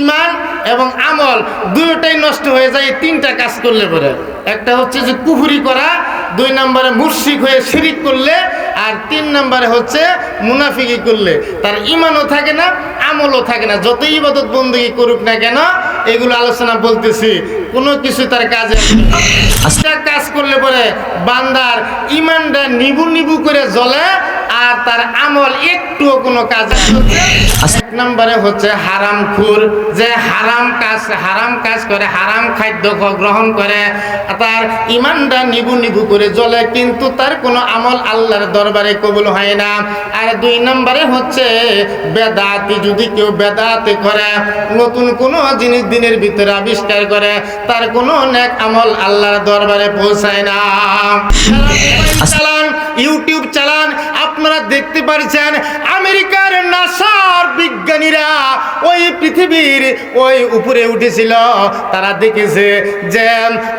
ইমান এবং আমল দুটোটাই নষ্ট হয়ে যায়, তিনটা কাজ করলে পরে। একটা হচ্ছে যে কুফুরি করা, দুই নম্বরে মুর্শিক হয়ে শিরিক করলে, আর তিন নম্বরে হচ্ছে মুনাফিকি করলে। তার ইমানও থাকে না, আমলও থাকে না। যতই ইবাদত বন্দী করুক না কেন, এগুলো আলোচনা বলতেছি। কোনো কিছু তার কাজে কাজ করলে পরে বান্দার ইমানটা নিবু নিবু করে জ্বলে, আর তার আমল একটুও কোনো কাজে নম্বরে হচ্ছে হারাম খুর যে হারাম কাজ হারাম কাজ করে, হারাম খাদ্য গ্রহণ করে, তার ইমানটা নিবু নিবু করে জ্বলে, কিন্তু তার কোনো আমল আল্লাহর দরবারে কবুল হয় না। আর দুই নম্বরে হচ্ছে বেদাতি, যদি কেউ বেদাতি করে, নতুন কোনো জিনিস দিনের ভিতরে আবিষ্কার করে, তার কোনো নেক আমল আল্লাহর দরবারে পৌঁছায় না। ইউটিউব চালান, আপনারা দেখতে পারছেন আমেরিকার নাসার বিজ্ঞানীরা ওই পৃথিবীর ওই উপরে উঠেছিল। তারা দেখেছে যে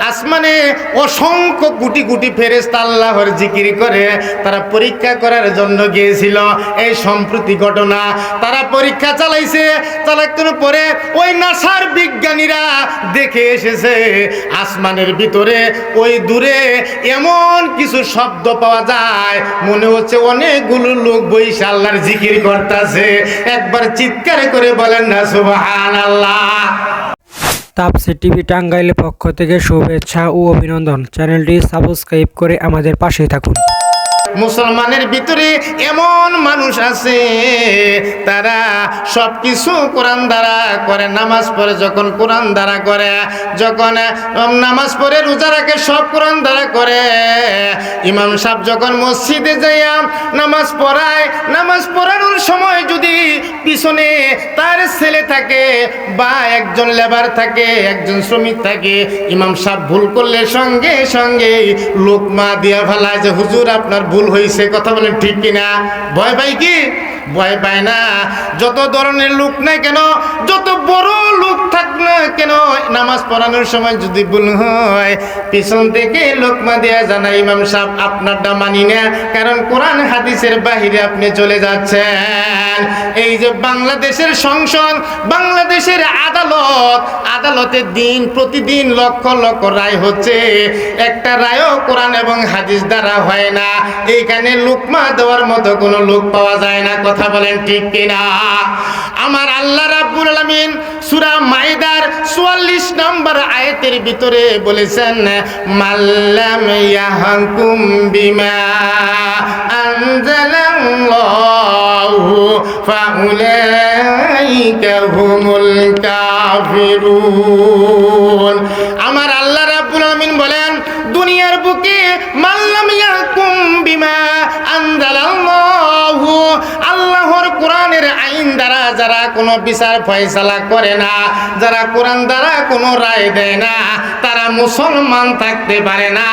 আসমানে অসংখ্য কোটি কোটি ফেরেস্তা আল্লাহর জিকির করে, তারা পরীক্ষা করার জন্য গিয়েছিল। এই সম্প্রতি ঘটনা তারা পরীক্ষা চালাইছে চালানোর পরে ওই নাসার বিজ্ঞানীরা দেখে এসেছে, আসমানের ভিতরে, ওই দূরে এমন কিছু শব্দ পাওয়া যায় মনে হচ্ছে অনেকগুলো লোক বৈশ আল্লাহর জিকির করতেছে। একবার চিৎকার করে বলেন না সুবাহান আল্লাহ তাপসি টিভি টাঙ্গাইলের পক্ষ থেকে শুভেচ্ছা ও অভিনন্দন। চ্যানেলটি সাবস্ক্রাইব করে আমাদের পাশে থাকুন। মুসলমানের ভিতরে এমন মানুষ আছে, তারা সব কিছু কোরআন দ্বারা করে, নামাজ পড়ে, যখন কোরআন দ্বারা করে, যখন নামাজ পড়ে, রোজা রাখে, সব কোরআন দ্বারা করে। ইমাম সাহেব যখন মসজিদে যাইয়া নামাজ পড়ায়, নামাজ পড়ানোর সময় যদি পিছনে তার ছেলে থাকে বা একজন লেবার থাকে, একজন শ্রমিক থাকে, ইমাম সাহেব ভুল করলে সঙ্গে সঙ্গে লোকমা দিয়া ফেলায় যে, হুজুর, আপনার ভুল হয়েছে কথা বলেন ঠিক কিনা? ভয় পাই কি? ভয় পায় না। যত ধরনের লোক না কেন, যত বড় লোক থাক না কেন, নামাজ পড়ানোর সময় যদি ভুল হয়, পিছন থেকে লোকমা দেয়া জানা ইমাম সাহেব, আপনারটা মানি না, কারণ কোরআন হাদিসের বাহিরে আপনি চলে যাচ্ছেন। এই যে বাংলাদেশের সংসদ, বাংলাদেশের আদালত, আদালতে দিন প্রতিদিন লক্ষ লক্ষ রায় হচ্ছে। একটা রায়ও কোরআন এবং হাদিস দ্বারা হয় না। এইখানে লোকমা দেওয়ার মতো কোনো লোক পাওয়া যায় না। কথা বলেন ঠিক কিনা? আমার আল্লাহ রাব্বুল আলামিন সূরা মাইদার 44 নম্বর আয়াতের ভিতরে বলেছেন মাল্লাম ইয়াহকুম বিমা আনজালাল্লাহু ফাউলাইকা হুমুল কাফিরুন. আমার আল্লাহ রাব্বুল আলামিন বলেন, দুনিয়ার বুকে মাল্লাম আইন দ্বারা যারা কোনো বিচার ফয়সালা করে না, যারা কোরআন দ্বারা কোনো রায় দেয় না, তারা মুসলমান থাকতে পারে না,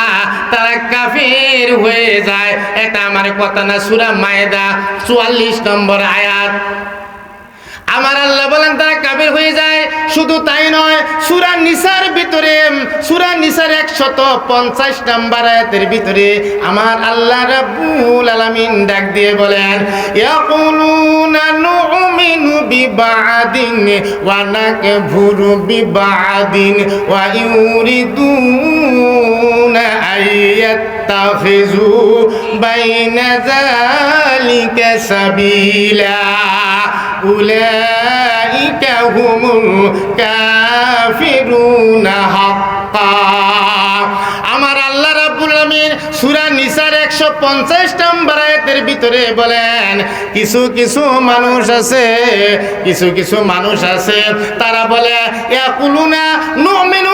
তারা কাফির হয়ে যায়। এটা আমার কথা না, সুরা মায়েদা চুয়াল্লিশ নম্বর আয়াত। আমার আল্লাহ বলেন, তারা কাবির হয়ে যায়। শুধু তাই নয়, সুরা নিসার ভিতরে, সুরা নিসার একশত পঞ্চাশ নাম্বার আয়াতের ভিতরে আমার আল্লাহ রাব্বুল আলামিন ডাক দিয়ে বলেন, ইয়াকুলুনা নুমিনু বাইনা যালিকা সাবিলা। উলাইকা হুমুল কাফিরুনা হাক্কা আমার আল্লাহ রাব্বুল আমিন সূরা নিসার 150 নম্বর আয়াতের ভিতরে বলেন, কিছু কিছু মানুষ আছে, কিছু কিছু মানুষ আছে, তারা বলে, ইয়াকুলুনা নুমিনু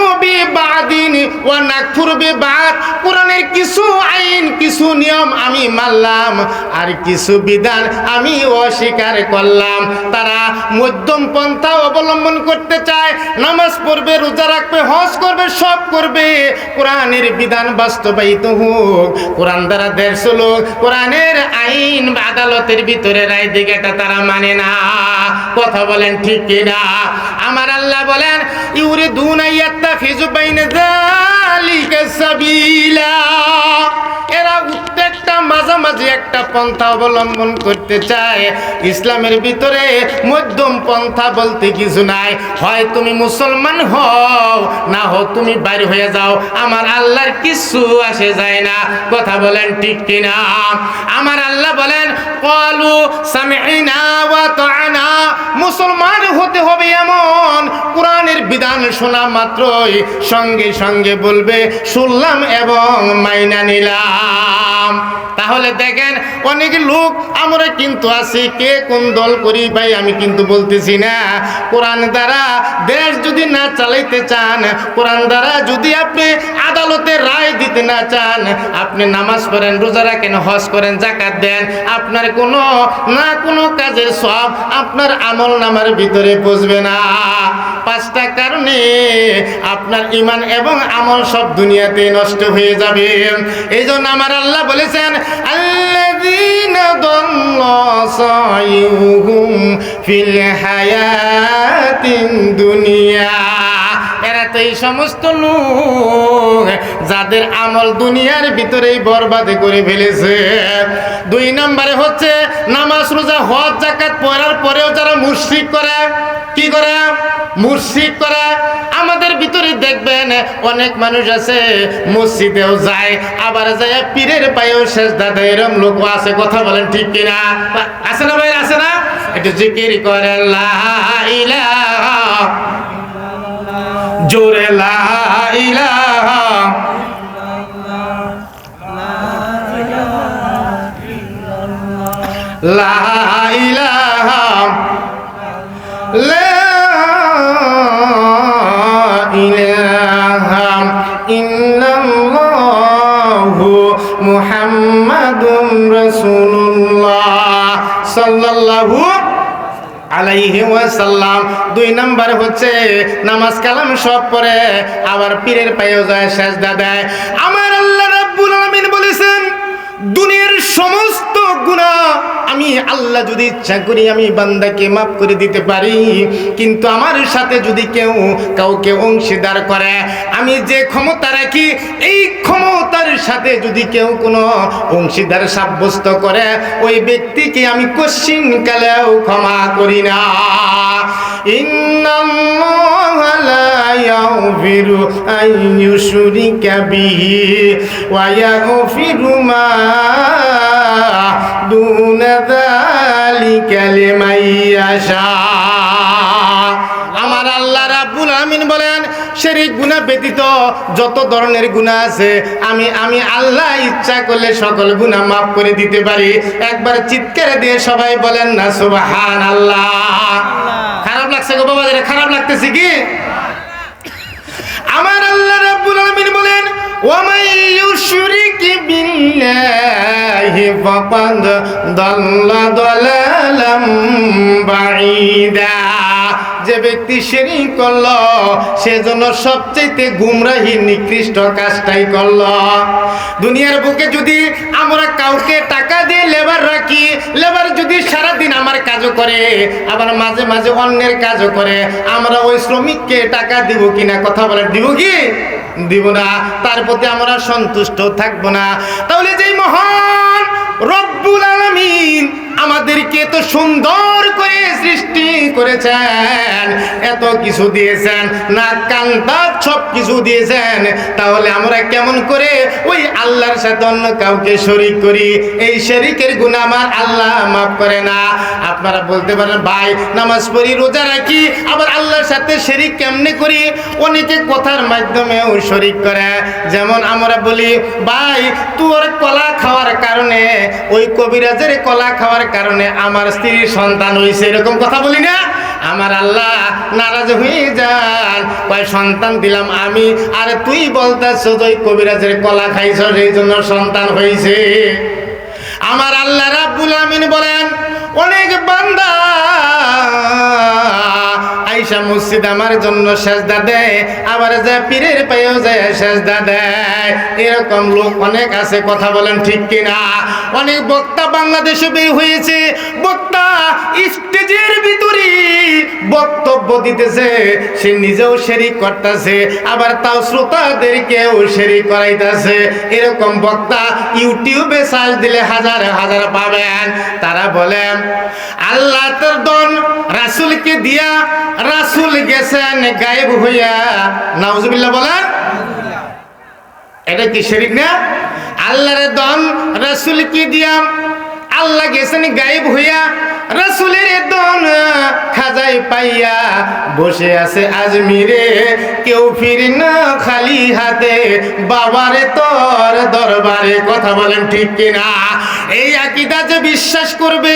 ওয়া নাকফুরু বিবাদ, কোরআনের কিছু আইন, কিছু নিয়ম আমি মানলাম, আর কিছু বিধান আমি অস্বীকার করলাম। তারা মধ্যম পন্থা অবলম্বন করতে চায়, নামাজ পড়বে, রোজা রাখবে, হজ করবে, সব করবে। কোরআনের বিধান বাস্তবায়িত হোক। কোরআন দ্বারা দেড় লোক, কোরআনের আইন বা আদালতের ভিতরে রায় দিকে তারা মানে না। কথা বলেন ঠিক কিনা? আমার আল্লাহ বলেন ইউরে দুনাইয়াত্তা ফিজু বাইনে হয় তুমি মুসলমান হও, না হও তুমি বাইরে হয়ে যাও। আমার আল্লাহর কিছু আসে যায় না। কথা বলেন ঠিক কিনা? আমার আল্লাহ বলেন মুসলমান শোনা মাত্রই সঙ্গে সঙ্গে বলবে শুনলাম এবং মাইনা নিলাম। তাহলে দেখেন অনেক লোক, আমরা কিন্তু আছি, কে কোন দল করি ভাই? আমি কিন্তু বলতেছি না। কোরআন দ্বারা দেশ যদি না চালাইতে চান, কোরআন দ্বারা যদি আপনি আদালতে রায় দিতে না চান, আপনি নামাজ পড়েন, রোজা রাখেন, হজ করেন জাকাত দেন, আপনার কোনো না কোনো কাজের সব আপনার আমল নামার ভিতরে বসবে না। পাঁচটা কারণে আপনার ইমান এবং আমল সব দুনিয়াতে নষ্ট হয়ে যাবে। এই জন্য আমার আল্লাহ বলেছেন সাইয়ুহুম ফিল হায়াতিন দুনিয়া। এরা তো এই সমস্ত লোক যাদের আমল দুনিয়ার ভিতরেই বরবাদে করে ফেলেছে। দুই নম্বরে হচ্ছে নামাজ, রোজা, হজ জাকাত পড়ার পরেও যারা মুশরিক করে, কি করে? মুশরিক করে। ভিতরে দেখবেন অনেক মানুষ আছে, মসজিদেও যায়, আবার যায় পীরের পায়েও শেষ দাদা এরম লোক আছে, কথা বলেন ঠিক কিনা? আছে না ভাই, আছে না? একটু জিকির করে জোরে লা ইলাহা। লা সাল্লাল্লাহু আলাইহি ওয়াসাল্লাম। দুই নাম্বার হচ্ছে, নামাজ কালাম সব পরে আবার পীরের পায়ে যায়, সেজদা দেয়। আমার আল্লাহ রাব্বুল আলামিন বলেছেন আমি আল্লাহ যদি ইচ্ছা করি আমি বান্দাকে মাফ করে দিতে পারি। কিন্তু আমার সাথে যদি কেউ কাউকে অংশীদার করে, আমি যে ক্ষমতা রাখি, এই ক্ষমতার সাথে যদি কেউ কোনো অংশীদার সাব্যস্ত করে, ওই ব্যক্তিকে আমি কশ্চিন কালেও ক্ষমা করি না। ইউশরিকা বিহি ওয়া আমার আল্লাহ রাব্বুল আমিন বলেন শিরিক গুনাহ ব্যতীত যত ধরনের গুনাহ আছে, আমি আমি আল্লাহ ইচ্ছা করলে সকল গুনাহ মাফ করে দিতে পারি। একবার চিৎকার দিয়ে সবাই বলেন না, সুবহানাল্লাহ। খারাপ লাগছে গো খারাপ লাগতেছে কি? আমার আল্লাহ রাব্বুল আলামিন বলেন ওয়ামাই ইউশরিক বিল্লাহি ফাকাদ দাল্লা দালালাম বাঈদা যে ব্যক্তি শিরিক করল সেজন্য সবচেয়ে গুমরাহি, নিকৃষ্ট কাজটাই করল। দুনিয়ার বুকে যদি আমরা কাউকে টাকা দিয়ে লেবার রাখি, লেবার যদি সারাদিন কাজও করে, আবার মাঝে মাঝে অন্যের কাজও করে। আমরা ওই শ্রমিককে টাকা দিব কিনা কথা বলে, দিব কি? দিব না। তার প্রতি আমরা সন্তুষ্ট থাকব না। তাহলে যেই মহান রব্বুল আলামিন আমাদেরকে এত সুন্দর করে সৃষ্টি করেছেন। এত কিছু দিয়েছেন না কান্তা সব কিছু দিয়েছেন। তাহলে আমরা কেমন করে ওই আল্লাহর সাথে অন্য কাউকে শরিক করি? এই শরিকের গুণ আমার আল্লাহ মাফ করে না। আপনারা বলতে পারেন, ভাই, নামাজ পড়ি, রোজা রাখি, আবার আল্লাহর সাথে শরিক কেমনে করি? অনেকে কথার মাধ্যমেও শরিক করে। যেমন আমরা বলি, ভাই, তোর কলা খাওয়ার কারণে ওই কবিরাজের কলা খাওয়ার কারণে আমার স্ত্রীর সন্তান হয়েছে এরকম কথা বলি না। আমার আল্লাহ নারাজ হয়ে যান। কয়, সন্তান দিলাম আমি। আর তুই বলতেছ তুই কবিরাজের কলা খাইছ, সেই জন্য সন্তান হয়েছে আইসা মসজিদ আমার জন্য সেজদা দেয়, আবার যে পীরের পায়েও যায় সেজদা দেয়। এরকম লোক অনেক আছে, কথা বলেন ঠিক কিনা? অনেক বক্তা বাংলাদেশে বের হয়েছে, বক্তা স্টেজের ভিতরে বক্তব্য দিতেছে, সে নিজেও শেরিক করতেছে, আবার তাও শ্রোতাদেরকেও শেরিক করাইতেছে। এরকম বক্তা ইউটিউবে সার্চ দিলে হাজার হাজার পাবেন। তারা বলেন, আল্লাহ তোর দন রাসুলকে দিয়া রাসুল গেছেন গায়েব হইয়া, নাউজুবিল্লাহ বলেন। এটা কি শরীক না? আল্লাহরে দন রাসুল কি দিয়া আল্লাহ গেছেন গায়েব হইয়া, রসুলের দন খাজাই পাইয়া বসে আছে আজমিরে। কেউ ফিরে না খালি হাতে, বাবারে তোর দরবারে কথা বলেন ঠিক কিনা? এই আকিদা যে বিশ্বাস করবে,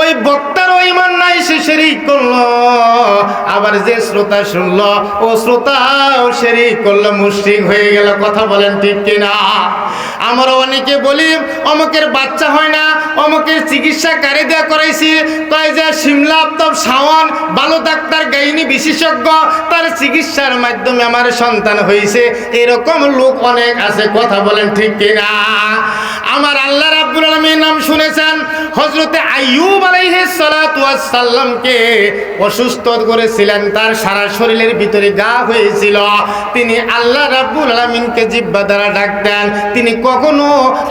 ওই বক্তার ওই মান নাই, সে শরিক করল। আবার যে শ্রোতা শুনলো, ও শ্রোতাও শরিক করল, মুশরিক হয়ে গেল, কথা বলেন ঠিক কিনা? আমরা অনেকে বলি, অমুকের বাচ্চা হয় না, অমুকের চিকিৎসা কারে দেওয়া করাইছি তাই যে সিমলা আফতাব শাওয়ান ভালো ডাক্তার, গাইনি বিশেষজ্ঞ, তার চিকিৎসার মাধ্যমে আমার সন্তান হয়েছে এরকম লোক অনেক আছে, কথা বলেন ঠিক কিনা? আমার আল্লাহ রাব্বুল আলামিন নাম শুনেছেন আলাইহিস সালাতু ওয়াস সালামকে অসুস্থ করেছিলেন, তার সারা শরীরের ভিতরে গা হয়েছিল। তিনি আল্লাহ রাব্বুল আলামিনকে জিব্বা দ্বারা ডাকতেন তিনি কখনো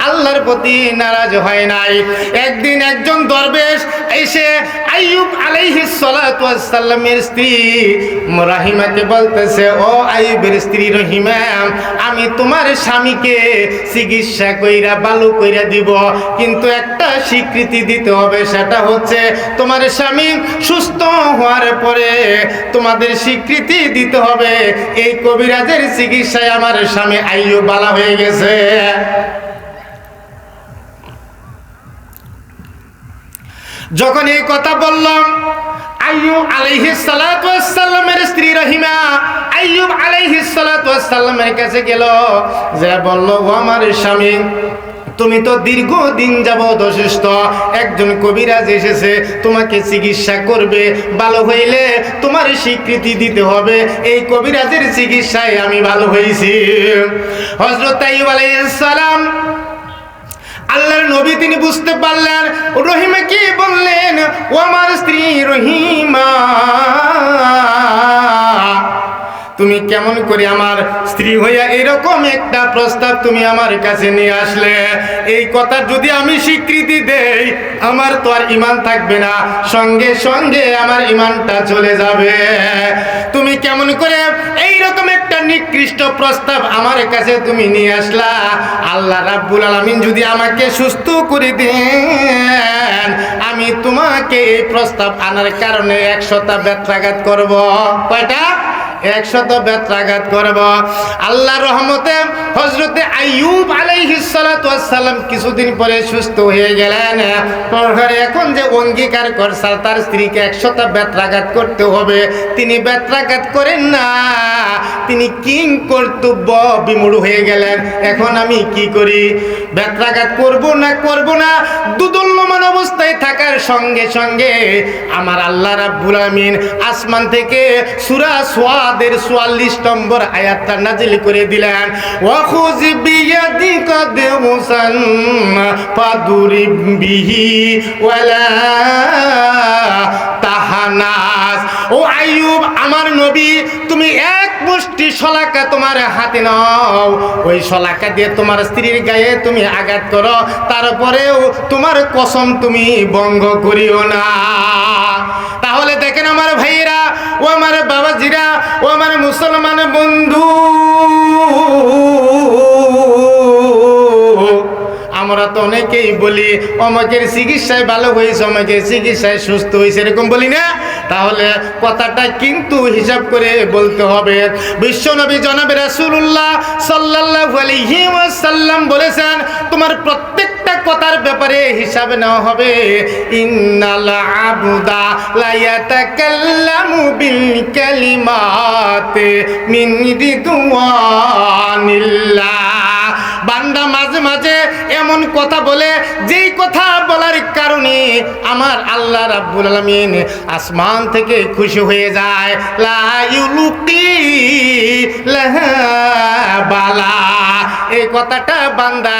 আল্লাহর প্রতি নারাজ হয় নাই। একদিন একজন দরবেশ এসে আইয়ুব আলাইহিস সালামের স্ত্রী রাহিমাকে বলতেছে, ও আইয়ুবের স্ত্রী রহিমা, আমি তোমার স্বামীকে চিকিৎসা কইরা, বালু কইরা দিব। কিন্তু একটা স্বীকৃতি দিতে হবে, সেটা হচ্ছে তোমার স্বামী সুস্থ হওয়ার পরে তোমাদের স্বীকৃতি দিতে হবে। এই কবিরাজের চিকিৎসায় আমার স্বামী আইয়ু বালা হয়ে গেছে। যখন এই কথা বললাম আইয়ুব আলাইহিস সালাতু ওয়াস সালামের স্ত্রী রহিমা আইয়ুব আলাইহিস সালাতু ওয়াস সালামের কাছে গেল যে বলল ও আমার স্বামী তুমি তো দীর্ঘদিন যাবৎ অসুস্থ। একজন কবিরাজ এসেছে, তোমাকে চিকিৎসা করবে, ভালো হইলে তোমার স্বীকৃতি দিতে হবে। এই কবিরাজের চিকিৎসায় আমি ভালো হয়েছি হজরত সালাম, আল্লাহর নবী তিনি বুঝতে পারলেন, রহিমা কি বললেন? ও আমার স্ত্রী রহিমা। তুমি কেমন করে আমার স্ত্রী হইয়া এরকম একটা প্রস্তাব তুমি আমার কাছে নিয়ে আসলে? এই কথা যদি আমি স্বীকৃতি দেই, আমার তো আর ইমান থাকবে না। সঙ্গে সঙ্গে আমার ইমানটা চলে যাবে। তুমি কেমন করে এই রকম একটা নিকৃষ্ট প্রস্তাব আমার কাছে তুমি নিয়ে আসলা? আল্লাহ রাব্বুল আলামিন যদি আমাকে সুস্থ করে দেন, আমি তোমাকে এই প্রস্তাব আনার কারণে একশোটা ব্যত্রাঘাত করব। কয়টা? একশত বেত্রাঘাত করব। আল্লাহ রহমতে হজরতে আইয়ুব আলাইহিস সালাতু সালাম কিছুদিন পরে সুস্থ হয়ে গেলেন। এখন যে অঙ্গীকার করছে, তার স্ত্রীকে একশোটা ব্যত্রাঘাত করতে হবে। তিনি ব্যত্রাঘাত করেন না। তিনি কিং কর্তব্য বিমূঢ় হয়ে গেলেন। এখন আমি কি করি? ব্যত্রাঘাত করব না করব না? দুদল্যমান অবস্থায় থাকার সঙ্গে সঙ্গে আমার আল্লাহ রাব্বুল আমিন আসমান থেকে সুরা সোয়াদের 44 নম্বর আয়াতটা নাজিল করে দিলেন। ওয়াখুজ বিয়াদিকা দেমুসান ফাদুরিব বিহি ওয়ালা আমার নবী, তুমি এক মুষ্টি শলাকা তোমার হাতে নাও। ওই শলাকা দিয়ে তোমার স্ত্রীর গায়ে তুমি আঘাত করো, তারপরেও তোমার কসম তুমি ভঙ্গ করিও না। তাহলে দেখেন আমার ভাইয়েরা ও আমার বাবাজিরা ও আমার মুসলমান বন্ধু আমরা তো অনেকেই বলি, অমকের চিকিৎসায় ভালো হয়েছে, অমকের চিকিৎসায় সুস্থ হয়েছে, এরকম বলি না? তাহলে কথাটা কিন্তু হিসাব করে বলতে হবে। বিশ্বনবী জনাবে রাসূলুল্লাহ সাল্লাল্লাহু আলাইহি ওয়াসাল্লাম বলেছেন, তোমার প্রত্যেকটা কথার ব্যাপারে হিসাব নেওয়া হবে। ইন্নাল আবদা লা ইয়াতাকাল্লামু বিল বান্দা মাঝে মাঝে এমন কথা বলে, যেই কথা বলার কারণে আমার আল্লাহ রাব্বুল আলামিন আসমান থেকে খুশি হয়ে যায়। লা ইউলুকি বালা। এই কথাটা বান্দা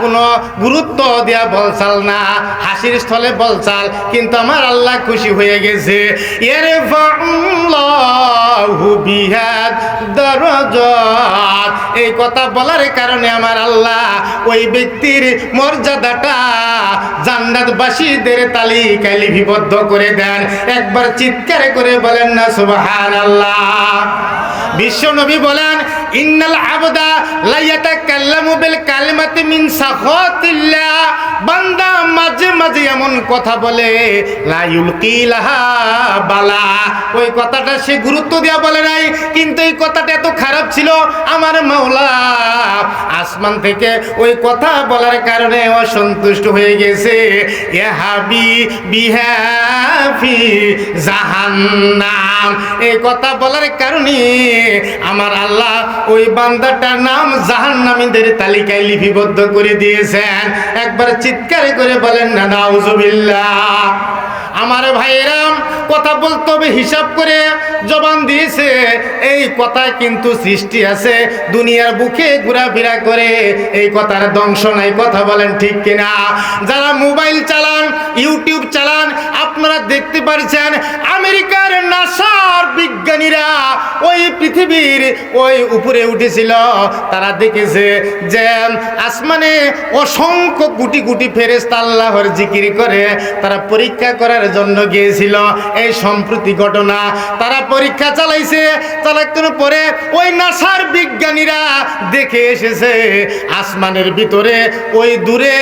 কোনো গুরুত্ব দেয়া বলছাল না, হাসির স্থলে বলছাল কিন্তু আমার আল্লাহ খুশি হয়ে গেছে। এর বিহাদ দরজাত। এই কথা বলার কারণে আমার আল্লাহ, ওই ব্যক্তির মর্যাদাটা জান্নাতবাসীদের তালিকায় লিপিবদ্ধ করে দেন। একবার চিৎকার করে বলেন না সুবহান আল্লাহ বিশ্ব নবী বলেন, ইন্নাল আবদা লাইয়াতা কাল্লামু বিল কালিমাতি মিন সাখাতিল্লাহ। বান্দা মাঝে মাঝে এমন কথা বলে লা ইউলকি লাহা বালা। ওই কথাটা সে গুরুত্ব দেয়া বলে নাই, কিন্তু এই কথাটা এত খারাপ ছিল আমার মাওলা। আসমান থেকে ওই কথা বলার কারণে অসন্তুষ্ট হয়ে গেছে। ইহাবি বিহাফি জাহান্নাম এই কথা বলার কারণে আমার আল্লাহ ওই বান্দাটার নাম জাহান্নামীদের তালিকায় লিপিবদ্ধ করে দিয়েছেন। একবার চিৎকার করে বলেন না নাউজুবিল্লাহ। আমার ভাইয়েরাম কথা বলতে হবে, হিসাব করে জবান দিয়েছে। এই কথা কিন্তু সৃষ্টি আছে, দুনিয়ার বুকে ঘোরাফেরা করে। এই কথার ধ্বংস নাই, কথা বলেন ঠিক কিনা? যারা মোবাইল চালান, ইউটিউব চালান, আপনারা দেখতে পারছেন, আমেরিকার নাসার বিজ্ঞানীরা ওই পৃথিবীর ওই উপরে উঠেছিল। তারা দেখেছে যে, আসমানে অসংখ্য কোটি কোটি ফেরেস্তা আল্লাহর জিকির করে, তারা পরীক্ষা করার জন্য গিয়েছিল। এই সম্প্রতি ঘটনা। তারা পরীক্ষা চালাইছে চালানোর পরে ওই নাসার বিজ্ঞানীরা দেখে এসেছে, আসমানের ভিতরে, ওই দূরে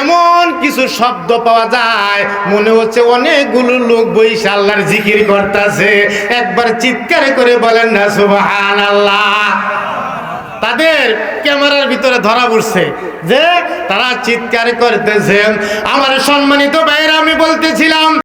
এমন কিছু শব্দ পাওয়া যায়। মনে হচ্ছে অনেকগুলো লোক বইসা আল্লাহর জিকির করতেছে। একবার চিৎকার করে বলেন না সুবহান আল্লাহ তাদের ক্যামেরার ভিতরে ধরা পড়ছে যে তারা চিৎকার করতেছেন। আমার সম্মানিত ভাইরা আমি বলতেছিলাম